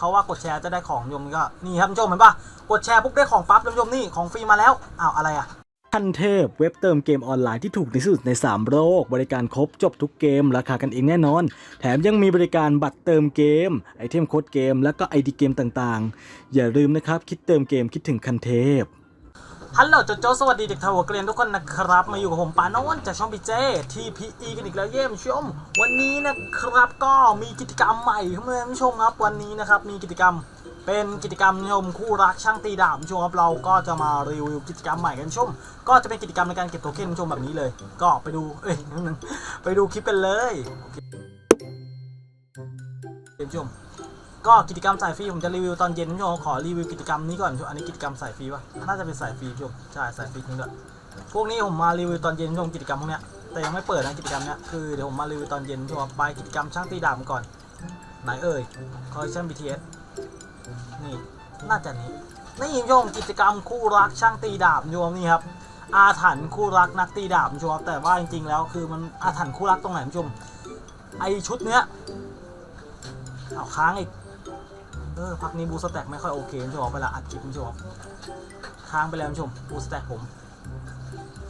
เขาว่ากดแชร์จะได้ของโยมก็นี่ครับโจมเห็นปะกดแชร์ปุ๊บได้ของปั๊บโยมนี่ของฟรีมาแล้วอ้าวอะไรอะทันเทพเว็บเติมเกมออนไลน์ที่ถูกที่สุดใน 3 โลก บริการครบจบทุกเกม ราคากันเองแน่นอน แถมยังมีบริการบัตรเติมเกม ไอเทมโค้ดเกม และก็ไอดีเกมต่างๆ อย่าลืมนะครับ คิดเติมเกมคิดถึงคันเทพ ฮัลโหลโจโจสวัสดีเด็กทาวเกรียนทุกคนนะครับ มาอยู่กับผมปานนท์จากช่องพีเจทีพีอีกันอีกแล้วเยี่ยมชม วันนี้นะครับก็มีกิจกรรมใหม่ครับเพื่อนผู้ชมครับ วันนี้นะครับมีกิจกรรมเป็นกิจกรรมชมคู่รักช่างตีดาบชมครับเราก็จะมารีวิวกิจกรรมใหม่กันชม ก็จะเป็นกิจกรรมในการเก็บโทเค็นชมแบบนี้เลย ก็ไปดูเอ้ยนึงไปดูคลิปกันเลยโอเคเยี่ยมชม ก็กิจกรรมสายฟรีผมจะรีวิวตอนเย็นพี่ชมขอรีวิวกิจกรรมนี้ก่อนพี่ชมอันนี้กิจกรรมสายฟรีปะน่าจะเป็นสายฟรีพี่ชมใช่สายฟรีจริงด้วยพวกนี้ผมมารีวิวตอนเย็นพี่ชมกิจกรรมพวกเนี้ยแต่ยังไม่เปิดนะกิจกรรมเนี้ยคือเดี๋ยวผมมารีวิวตอนเย็นพี่ชมไปกิจกรรมช่างตีดาบก่อนไหนเอ่ยคอลเลคชัน BTS นี่น่าจะนี้นี่พี่ชมกิจกรรมคู่รักช่างตีดาบพี่ชมนี่ครับอาถรรพ์คู่รักนักตีดาบพี่ชมแต่ว่าจริงๆแล้วคือมันอาถรรพ์คู่รักตรงไหนพี่ชมไอชุดเนี้ยเอาค้างอีก เออพักนี้บูสแต็กไม่ค่อยโอเคคุณผู้ชมเวลาอัดคลิปคุณผู้ชมค้างไปแล้วคุณผู้ชมบูสแต็กผม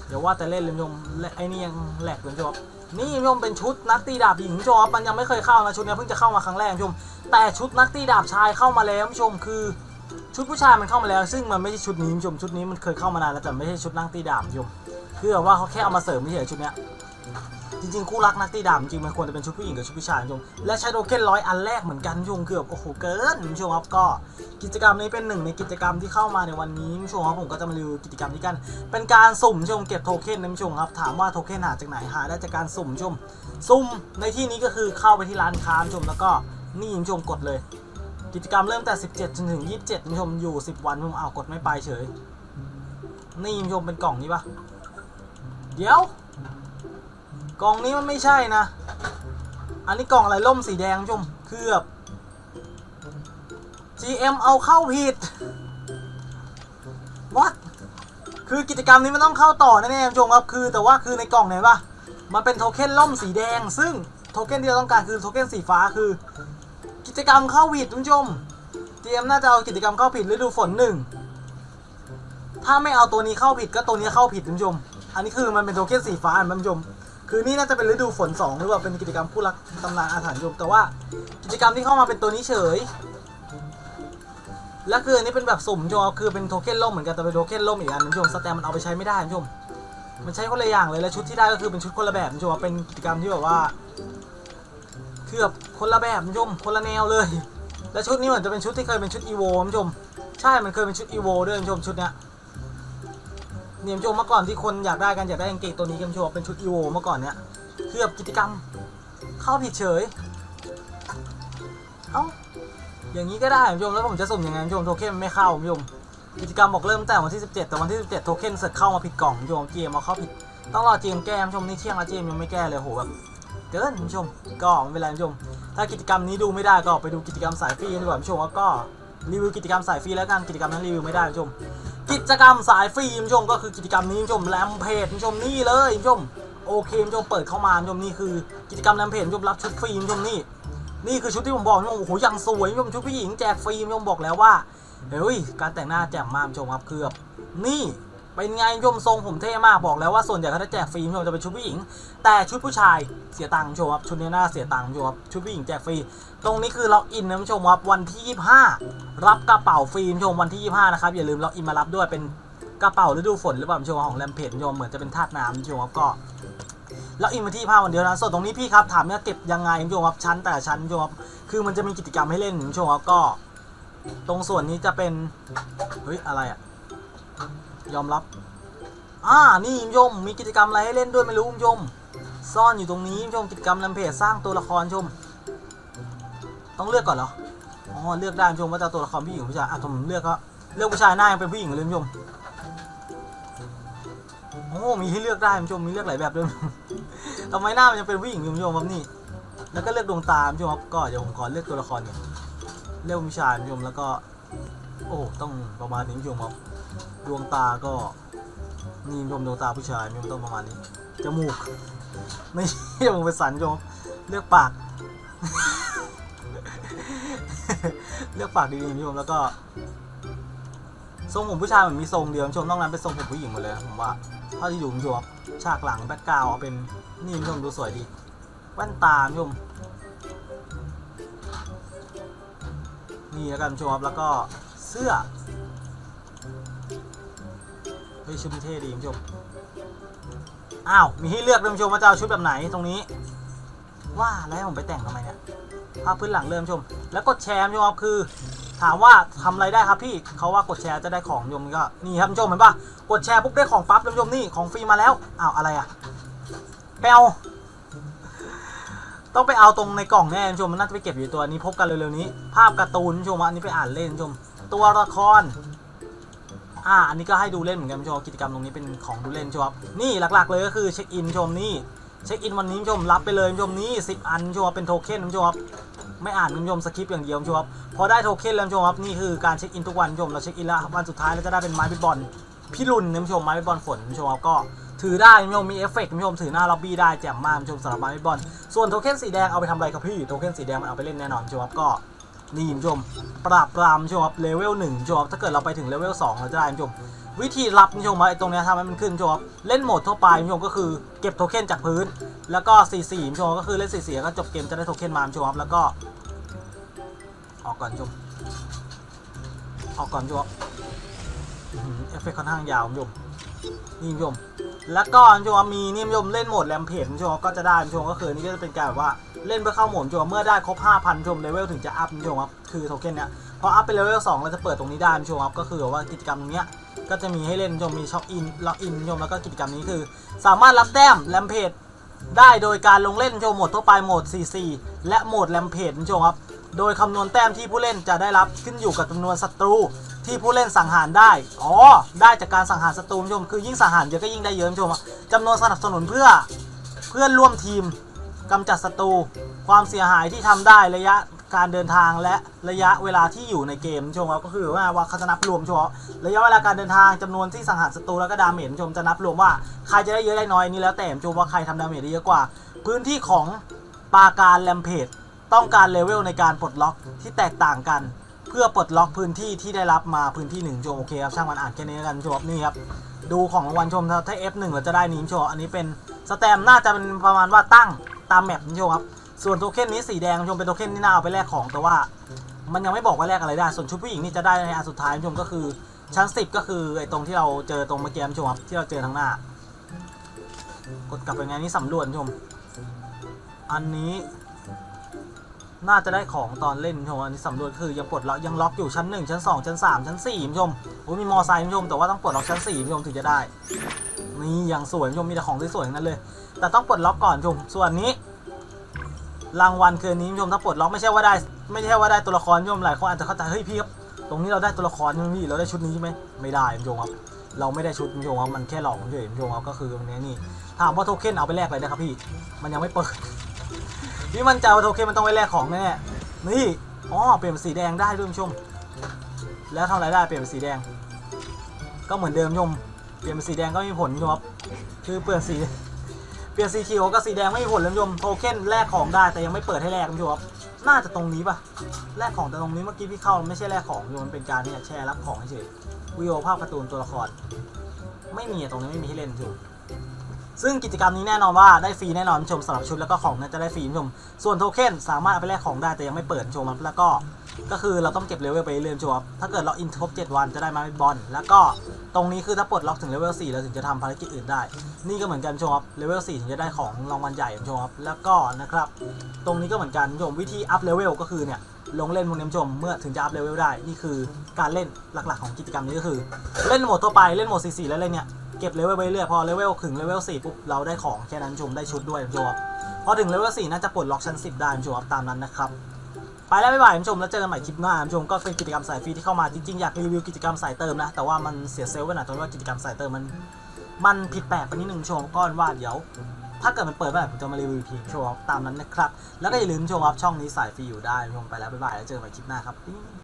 เดี๋ยวว่าแต่เล่นเลยคุณผู้ชมไอ้นี่ยังแหลกคุณผู้ชมนี่คุณผู้ชมเป็นชุดนักตีดาบหญิงคุณผู้ชมมันยังไม่เคยเข้านะชุดนี้เพิ่งจะเข้ามาครั้งแรกคุณผู้ชมแต่ชุดนักตีดาบชายเข้ามาแล้วคุณผู้ชมคือชุดผู้ชายมันเข้ามาแล้ว ซึ่งมันไม่ใช่ชุดนี้คุณผู้ชมชุดนี้มันเคยเข้ามานานแล้วแต่ไม่ใช่ชุดนักตีดาบคุณผู้ชมคือว่าเขาแค่เอามาเสริมไม่ใช่ชุดเนี้ย จริงๆคู่รักนักตีดาบจริงมันควรจะเป็นชุดผู้หญิงกับชุดผู้ชายคุณผู้ชมและใช้โทเค็นร้อยอันแรกเหมือนกันคุณผู้ชมเกือบโอ้โหเกินคุณผู้ชมครับก็กิจกรรมนี้เป็นหนึ่งในกิจกรรมที่เข้ามาในวันนี้คุณผู้ชมครับผมก็จะมารีวิวกิจกรรมนี้กัน เป็นการสุ่มคุณผู้ชมเก็บโทเค็นนะคุณผู้ชมครับถามว่าโทเค็นหาจากไหนหาได้จากการสุ่มคุณผู้ชมสุ่มในที่นี้ก็คือเข้าไปที่ร้านค้าคุณผู้ชมแล้วก็นี่คุณผู้ชมกดเลย กิจกรรมเริ่มแต่ 17จนถึง 27คุณผู้ชมอยู่ 10 วันคุณผู้ชมอ้ากดไม่ไปเฉยนี่คุณผู้ชมเป็นกล่องนี้ปะเดี๋ยว กล่องนี้มันไม่ใช่นะ อันนี้กล่องอะไรล่มสีแดงชมเคลือบ GM เอาเข้าผิด what คือกิจกรรมนี้มันต้องเข้าต่อแน่ๆชมครับ คือแต่ว่าคือในกล่องเนี่ยปะมันเป็นโทเค็นล่มสีแดง ซึ่งโทเค็นที่เราต้องการคือโทเค็นสีฟ้าคือ กิจกรรมเข้าผิดคุณผู้ชม GM น่าจะเอากิจกรรมเข้าผิดฤดูฝนหนึ่งถ้าไม่เอาตัวนี้เข้าผิดก็ตัวนี้เข้าผิดคุณผู้ชม อันนี้คือมันเป็นโทเค็นสีฟ้าคุณผู้ชม คือนี่น่าจะเป็นฤดูฝน2หรือว่าเป็นกิจกรรมคู่รักตำนานอาถรรพ์ยมแต่ว่ากิจกรรมที่เข้ามาเป็นตัวนี้เฉย และคืออันนี้เป็นแบบสุ่มโยมคือเป็นโทเค็นล่มเหมือนกันแต่เป็นโทเค็นล่มอีกอันนึงโยมสแตมมันเอาไปใช้ไม่ได้โยมมันใช้คนละอย่างเลยและชุดที่ได้ก็คือเป็นชุดคนละแบบโยมเป็นกิจกรรมที่แบบว่าคือแบบคนละแบบโยมคนละแนวเลย และชุดนี้เหมือนจะเป็นชุดที่เคยเป็นชุดอีโวโยมใช่มันเคยเป็นชุดอีโวด้วยโยมชุดเนี้ย เนี่ยคุณผู้ชมเมื่อก่อนที่คนอยากได้กันอยากได้กางเกงตัวนี้กันผู้ชมเป็นชุดอีโวเมื่อก่อนเนี้ยคือแบกิจกรรม เข้าผิดเฉย เอ้าอย่างนี้ก็ได้คุณผู้ชมแล้วผมจะสุ่มยังไงคุณผู้ชมโทเค็นไม่เข้าคุณผู้ชมกิจกรรมบอกเริ่มแต่วันที่ 17 แต่วันที่ 17 โทเค็นเสร็จเข้ามาผิดกล่องคุณผู้ชมเจมเอาเข้าผิดต้องรอเจมแก้คุณผู้ชมนี่เที่ยงแล้วเจมยังไม่แก้เลยโหแบบเกินคุณผู้ชมก็ไม่เป็นไรคุณผู้ชมถ้ากิจกรรมนี้ดูไม่ได้ก็ไปดูกิจกรรมสายฟรีดีกว่าคุณผู้ชมแล้วก็รีวิวกิจกรรมสายฟรีแล้วกันกิจกรรมนั้นรีวิวไม่ได้คุณผู้ชม กิจกรรมสายฟรีคุณผู้ชมก็คือกิจกรรมนี้คุณผู้ชมแรมเพจคุณผู้ชมนี่เลยคุณผู้ชมโอเคคุณผู้ชมเปิดเข้ามาคุณผู้ชมนี่คือกิจกรรมแรมเพจคุณผู้ชมรับชุดฟรีคุณผู้ชมนี่นี่คือชุดที่ผมบอกคุณผู้ชมโอ้โหยังสวยคุณผู้ชมชุดผู้หญิงแจกฟรีคุณผู้ชมบอกแล้วว่าเฮ้ยการแต่งหน้าแจ่มมากคุณผู้ชมครับคือแบบนี่ เป็นไงคุณผู้ชมทรงผมเท่มากบอกแล้วว่าส่วนใหญ่เขาจะแจกฟรีผู้ชมจะเป็นชุดผู้หญิง แต่ชุดผู้ชายเสียตังค์ชมครับชุดนี้น่าเสียตังค์ชมครับชุดผู้หญิงแจกฟรีตรงนี้คือล็อกอินนะผู้ชมครับวันที่ 25 รับกระเป๋าฟรีผู้ชมวันที่ 25 นะครับอย่าลืมล็อกอินมารับด้วยเป็นกระเป๋าฤดูฝนหรือเปล่าผู้ชมของแรมเพจผู้ชมเหมือนจะเป็นธาตุน้ำผู้ชมครับก็แล้วอินมาที่ผ้าวันเดียวนะส่วนตรงนี้พี่ครับถามเนี่ยเก็บยังไงคุณผู้ชมครับชั้นแต่ชั้นคุณผู้ชมครับคือมันจะมีกิจกรรมให้เล่นคุณผู้ชมครับก็ ตรงส่วนนี้จะเป็นเฮ้ยอะไรอะ ยอมรับ อ่า นี่คุณผู้ชมมีกิจกรรมอะไรให้เล่นด้วยไม่รู้คุณผู้ชมซ่อนอยู่ตรงนี้คุณผู้ชมกิจกรรมแรมเพจสร้างตัวละครชม ต้องเลือกก่อนเหรอ อ๋อ เลือกได้คุณผู้ชมว่าจะตัวละครผู้หญิงหรือผู้ชาย อะผมเลือกก็เลือกผู้ชายหน้ายังเป็นผู้หญิงเลยคุณผู้ชมโอ้ มีให้เลือกได้คุณผู้ชมมีเลือกหลายแบบด้วยทำไมหน้ามันยังเป็นผู้หญิงอยู่คุณผู้ชมครับนี่ แล้วก็เลือกดวงตาชมครับ ก็เดี๋ยวผมขอเลือกตัวละครก่อนเลือกผู้ชายคุณผู้ชมแล้วก็ โอ้ ต้องประมาณนี้คุณผู้ชมครับ ดวงตาก็นี่คุณผู้ชมดวงตาผู้ชายคุณผู้ชมต้องประมาณนี้จมูกไม่ใช่จมูกเป็นสันคุณผู้ชมเลือกปาก เลือกปากดีๆคุณผู้ชมแล้วก็ทรงผมผู้ชายเหมือนมีทรงเดียวคุณผู้ชมนอกนั้นเป็นทรงผมผู้หญิงหมดเลยผมว่าเท่าที่ดูคุณผู้ชมครับฉากหลังแบ็กกราวเอาเป็นนี่คุณผู้ชมดูสวยดีแว่นตาคุณผู้ชมนี่แล้วกันชมครับแล้วก็เสื้อ ฮ้ยชุดนี้เท่ดีคุณผู้ชม อ้าว มีให้เลือกคุณผู้ชมว่าจะเอาชุดแบบไหนตรงนี้ ว่าแล้วผมไปแต่งทำไมเนี่ยภาพพื้นหลังเริ่มชม แล้วกดแชร์คุณผู้ชมครับคือ ถามว่าทำอะไรได้ครับพี่เขาว่ากดแชร์จะได้ของคุณผู้ชมก็นี่ครับคุณผู้ชมเห็นปะกดแชร์ปุ๊บได้ของปั๊บคุณผู้ชมนี่ของฟรีมาแล้วอ้าวอะไรอะไปเอาต้องไปเอาตรงในกล่องแน่คุณผู้ชมมันน่าจะไปเก็บอยู่ตัวนี้พบกันเร็วๆนี้ ภาพการ์ตูนคุณผู้ชมอันนี้ไปอ่านเล่นคุณผู้ชม ตัวละคร อ่าอันนี้ก็ให้ดูเล่นเหมือนกันผู้ชมกิจกรรมตรงนี้เป็นของดูเล่นผู้ชมครับนี่หลักๆเลยก็คือเช็คอินผู้ชมนี่เช็คอินวันนี้ผู้ชมรับไปเลยผู้ชมนี่10 อันผู้ชมครับเป็นโทเค็นผู้ชมครับไม่อ่านคุณผู้ชมสคริปต์อย่างเดียวผู้ชมครับพอได้โทเค็นแล้วผู้ชมครับนี่คือการเช็คอินทุกวันผู้ชมเราเช็คอินแล้ววันสุดท้ายเราจะได้เป็นไม้เบสบอลพี่รุนคุณผู้ชมไม้เบสบอลฝนผู้ชมครับก็ถือได้คุณผู้ชมมีเอฟเฟกต์คุณผู้ชมถือหน้าล็อบบี้ได้แจ่มมากคุณผู้ชมสำหรับไม้เบสบอลส่วนโทเค็นสีแดงเอาไปทำอะไรครับพี่โทเค็นสีแดงมันเอาไปเล่นแน่นอนคุณผู้ชมครับก็ นี่คุณผู้ชม ปราบปรามชมครับเลเวลหนึ่งชมครับถ้าเกิดเราไปถึงเลเวลสองเราจะได้คุณผู้ชม วิธีรับคุณผู้ชมไอ้ตรงเนี้ยทำให้มันขึ้นชมครับเล่นโหมดทั่วไปคุณผู้ชมก็คือเก็บโทเค็นจากพื้น แล้วก็4 4คุณผู้ชมก็คือเล่น4 4แล้วก็จบเกมจะได้โทเค็นมาคุณผู้ชมครับแล้วก็ ออกก่อนคุณผู้ชมออกก่อนคุณผู้ชมครับเอฟเฟกต์ค่อนข้างยาวคุณผู้ชมนี่คุณผู้ชม แล้วก็ชมมีนี่คุณผู้ชมเล่นโหมดแรมเพจชมก็จะได้คุณผู้ชมก็คือนี่ก็จะเป็นการแบบว่าเล่นเพื่อเข้าโหมดชมเมื่อได้ครบ 5,000ชมเลเวลถึงจะอัพคุณผู้ชมครับคือโทเค็นเนี้ยพออัพไปเลเวล2เราจะเปิดตรงนี้ได้คุณผู้ชมครับก็คือแบบว่ากิจกรรมตรงเนี้ยก็จะมีให้เล่นชมมีช็อปอินล็อกอินคุณผู้ชมแล้วก็กิจกรรมนี้คือ สามารถรับแต้มแรมเพจ ได้โดยการลงเล่นคุณผู้ชมโหมดทั่วไปโหมด CC และโหมดแรมเพจคุณผู้ชมครับ โดยคำนวณแต้มที่ผู้เล่นจะได้รับขึ้นอยู่กับจำนวนศัตรูที่ผู้เล่นสังหารได้ อ๋อ ได้จากการสังหารศัตรูคุณผู้ชม คือยิ่งสังหารเยอะก็ยิ่งได้เยอะคุณผู้ชมอะจำนวนสนับสนุนเพื่อเพื่อนร่วมทีมกำจัดศัตรูความเสียหายที่ทำได้ระยะ การเดินทางและระยะเวลาที่อยู่ในเกมชมครับก็คือว่าว่าเขาจะนับรวมชมครับระยะเวลาการเดินทางจำนวนที่สังหารศัตรูแล้วก็ดาเมจชมจะนับรวมว่าใครจะได้เยอะได้น้อยนี่แล้วแต่ชมว่าใครทำดาเมจได้เยอะกว่า พื้นที่ของปาการแรมเพจต้องการเลเวลในการปลดล็อกที่แตกต่างกัน เพื่อปลดล็อกพื้นที่ที่ได้รับมาพื้นที่หนึ่งชมโอเคครับช่างมันอ่านแค่นี้แล้วกันชมนี่ครับดูของรางวัลชมถ้า F1 เราจะได้นี้ชมอันนี้เป็นสแตมน่าจะเป็นประมาณว่าตั้งตามแมปชมครับ ส่วนโทเค็นนี้สีแดงคุณผู้ชมเป็นโทเค็นที่น่าเอาไปแลกของแต่ว่า มันยังไม่บอกว่าแลกอะไรได้ ส่วนชุดผู้หญิงนี่จะได้ในอันสุดท้ายคุณผู้ชมก็คือชั้น10ก็คือไอ้ตรงที่เราเจอตรงเมื่อกี้คุณผู้ชมครับที่เราเจอทางหน้า กดกลับไปไงนี่สำรวจคุณผู้ชมอันนี้ น่าจะได้ของตอนเล่นคุณผู้ชมอันนี้สำรวจคือยังปลดล็อกยังล็อกอยู่ชั้น1ชั้น2ชั้น3ชั้น4คุณผู้ชมโอ้ยมีมอไซค์คุณผู้ชมแต่ว่าต้องปลดล็อกชั้น4คุณผู้ชมถึงจะได้นี่อย่างสวยคุณผู้ชมมีแต่ของสวยๆทั้งนั้นเลย แต่ต้องปลดล็อกก่อนคุณผู้ชมส่วนนี้ รางวัลคืนนี้คุณผู้ชมถ้าปลดล็อกไม่ใช่ว่าได้ ไม่ใช่ว่าได้ตัวละครคุณผู้ชมหลายคนอาจจะเข้าใจเฮ้ยพี่ครับตรงนี้เราได้ตัวละครใช่ไหมพี่เราได้ชุดนี้ใช่ไหมไม่ได้คุณผู้ชมครับเราไม่ได้ชุดคุณผู้ชมครับมันแค่หลอกเฉยคุณผู้ชมครับก็คือตรงนี้นี่ถามว่าโทเค็นเอาไปแลกอะไรนะครับพี่มันยังไม่เปิดพี่มันจะเอาโทเค็นมันต้องไปแลกของแน่นี่อ๋อเปลี่ยนเป็นสีแดงได้ด้วยคุณผู้ชม แล้วทำอะไรได้เปลี่ยนเป็นสีแดง ก็เหมือนเดิมคุณผู้ชมเปลี่ยนเป็นสีแดงก็มีผลคุณผู้ชมครับคือเปลี่ยนสี ปลี่ยนสีเขียวกับสีแดงไม่มีผลเลยคุณผู้ชมโทเค็นแลกของได้แต่ยังไม่เปิดให้แลกคุณผู้ชมครับน่าจะตรงนี้ปะแลกของแต่ตรงนี้เมื่อกี้พี่เข้าไม่ใช่แลกของคุณผู้ชมมันเป็นการเนี่ยแชร์รับของเฉยวิดีโอภาพการ์ตูนตัวละคร ไม่มีตรงนี้ไม่มีให้เล่นคุณผู้ชมซึ่งกิจกรรมนี้แน่นอนว่าได้ฟรีแน่นอนคุณผู้ชมสำหรับชุดแล้วก็ของนั้นจะได้ฟรีคุณผู้ชมส่วนโทเค็นสามารถเอาไปแลกของได้แต่ยังไม่เปิดผู้ชมครับแล้วก็ ก็คือเราต้องเก็บเลเวลไปเรื่อยๆจวบถ้าเกิดเราอินครบ7วันจะได้มาเป็นบอลแล้วก็ตรงนี้คือถ้าปลดล็อกถึงเลเวล4เราถึงจะทำภารกิจอื่นได้ นี่ก็เหมือนกันชมครับเลเวล4ถึงจะได้ของรางวัลใหญ่ชมครับแล้วก็นะครับ ตรงนี้ก็เหมือนกันชมวิธีอัพเลเวลก็คือเนี่ยลงเล่นพวกนี้ชมเมื่อถึงจะอัพเลเวลได้นี่คือการเล่นหลักๆของกิจกรรมนี้ก็คือ เล่นโหมดทั่วไปเล่นโหมด4 4แล้วเล่นเนี่ยเก็บเลเวลไปเรื่อยพอเลเวลถึงเลเวล4ปุ๊บเราได้ของแค่นั้นชมได้ชุดด้วยชมครับพอถึงเลเวล4น่าจะปลดล็อกชั้น10ได้ชมครับตามนั้นนะครับ ไปแล้วบ๊ายบายคุณผู้ชมแล้วเจอกันใหม่คลิปหน้าคุณผู้ชมก็เป็นกิจกรรมสายฟรีที่เข้ามาจริงๆอยากรีวิวกิจกรรมสายเติมนะ แต่ว่ามันเสียเซลล์ไปหน่อยตรงว่ากิจกรรมสายเติมมันมันผิดแปลกไปนิดนึงชมก้อนว่าเดี๋ยว ถ้าเกิดมันเปิดเมื่อไหร่ผมจะมารีวิวทีคุณผู้ชมครับตามนั้นนะครับ แล้วก็อย่าลืมชมครับช่องนี้สายฟรีอยู่ได้คุณผู้ชมไปแล้วบ๊ายบายแล้วเจอกันใหม่คลิปหน้าครับ